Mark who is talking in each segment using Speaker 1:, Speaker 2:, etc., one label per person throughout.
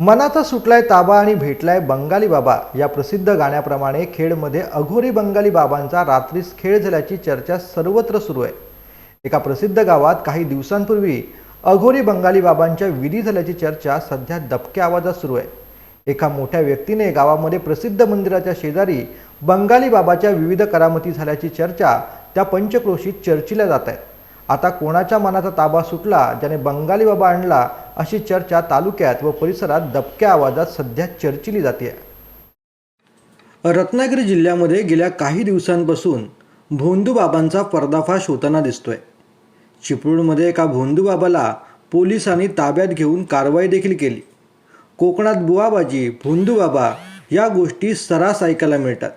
Speaker 1: मनाचा सुटलाय ताबा आणि भेटलाय बंगाली बाबा. या प्रसिद्ध गाण्याप्रमाणे खेडमध्ये अघोरी बंगाली बाबांचा रात्रीस खेळ झाल्याची चर्चा सर्वत्र सुरू आहे. एका प्रसिद्ध गावात काही दिवसांपूर्वी अघोरी बंगाली बाबांच्या विधी झाल्याची चर्चा सध्या दबक्या आवाजात सुरू आहे. एका मोठ्या व्यक्तीने गावामध्ये प्रसिद्ध मंदिराच्या शेजारी बंगाली बाबाच्या विविध करामती झाल्याची चर्चा त्या पंचक्रोशीत चर्चिल्या जात आहे. आता कोणाच्या मनाचा ताबा सुटला ज्याने बंगाली बाबा आणला अशी चर्चा तालुक्यात व परिसरात दबक्या आवाजात सध्या चर्चिली जाते. रत्नागिरी जिल्ह्यामध्ये गेल्या काही दिवसांपासून भोंदूबाबांचा पर्दाफाश होताना दिसतोय. चिपळूणमध्ये एका भोंदूबाबाला पोलिसांनी ताब्यात घेऊन कारवाई देखील केली. कोकणात बुवाबाजी भोंदूबाबा या गोष्टी सरास ऐकायला मिळतात.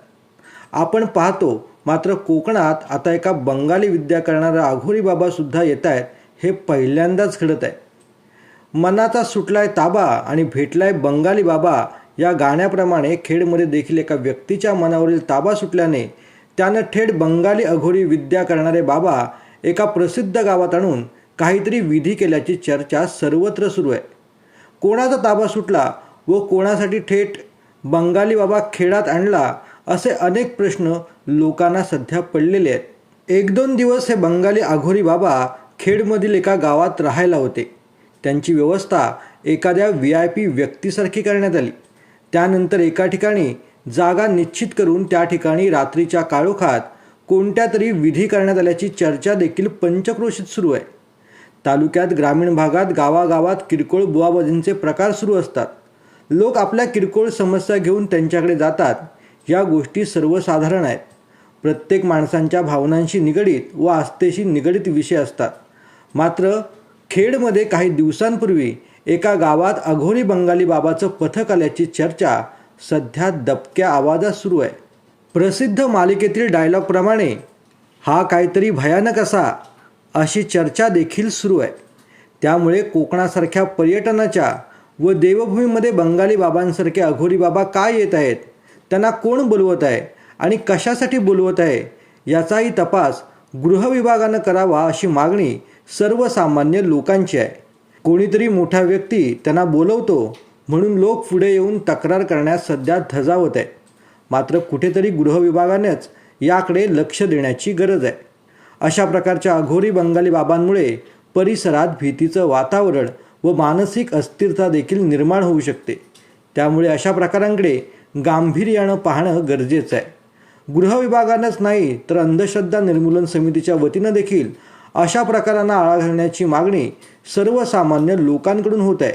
Speaker 1: आपण पाहतो मात्र कोकणात आता एका बंगाली विद्या करणारा अघोरी बाबासुद्धा येत आहेत हे पहिल्यांदाच घडत आहे. मनाचा सुटलाय ताबा आणि भेटलाय बंगाली बाबा या गाण्याप्रमाणे खेडमध्ये देखील एका व्यक्तीच्या मनावरील ताबा सुटल्याने त्यानं थेट बंगाली अघोरी विद्या करणारे बाबा एका प्रसिद्ध गावात आणून काहीतरी विधी केल्याची चर्चा सर्वत्र सुरू आहे. कोणाचा ताबा सुटला व कोणासाठी थेट बंगाली बाबा खेळात आणला असे अनेक प्रश्न लोकांना सध्या पडलेले आहेत. एक दोन दिवस हे बंगाली आघोरी बाबा खेडमधील एका गावात राहायला होते. त्यांची व्यवस्था एखाद्या व्ही आय पी व्यक्तीसारखी करण्यात आली. त्यानंतर एका ठिकाणी जागा निश्चित करून त्या ठिकाणी रात्रीच्या काळोखात कोणत्या तरी विधी करण्यात आल्याची चर्चा देखील पंचक्रोशीत सुरू आहे. तालुक्यात ग्रामीण भागात गावागावात किरकोळ बुवाबाजींचे प्रकार सुरू असतात. लोक आपल्या किरकोळ समस्या घेऊन त्यांच्याकडे जातात या गोष्टी सर्वसाधारण आहेत. प्रत्येक माणसांच्या भावनांशी निगडीत व आस्थेशी निगडीत विषय असतात. मात्र खेडमध्ये काही दिवसांपूर्वी एका गावात अघोरी बंगाली बाबाचं पथक आल्याची चर्चा सध्या दबक्या आवाजात सुरू आहे. प्रसिद्ध मालिकेतील डायलॉगप्रमाणे हा काहीतरी भयानक असा अशी चर्चा देखील सुरू आहे. त्यामुळे कोकणासारख्या पर्यटनाच्या व देवभूमीमध्ये बंगाली बाबांसारखे अघोरी बाबा काय येत आहेत त्यांना कोण बोलवत आहे आणि कशासाठी बोलवत आहे याचाही तपास गृहविभागानं करावा अशी मागणी सर्वसामान्य लोकांची आहे. कोणीतरी मोठा व्यक्ती त्यांना बोलवतो म्हणून लोक पुढे येऊन तक्रार करण्यास सध्या धजावत आहे मात्र कुठेतरी गृहविभागानेच याकडे लक्ष देण्याची गरज आहे. अशा प्रकारच्या अघोरी बंगाली बाबांमुळे परिसरात भीतीचं वातावरण व मानसिक अस्थिरता देखील निर्माण होऊ शकते. त्यामुळे अशा प्रकारांकडे गांभीर्यानं पाहणं गरजेचं आहे. गृहविभागानंच नाही तर अंधश्रद्धा निर्मूलन समितीच्या वतीनं देखील अशा प्रकारांना आळा घालण्याची मागणी सर्वसामान्य लोकांकडून होत आहे.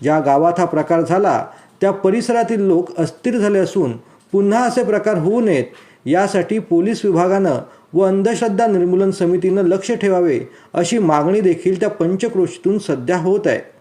Speaker 1: ज्या गावात हा प्रकार झाला त्या परिसरातील लोक अस्थिर झाले असून पुन्हा असे प्रकार होऊ नयेत यासाठी पोलीस विभागानं व अंधश्रद्धा निर्मूलन समितीनं लक्ष ठेवावे अशी मागणी देखील त्या पंचक्रोशीतून सध्या होत आहे.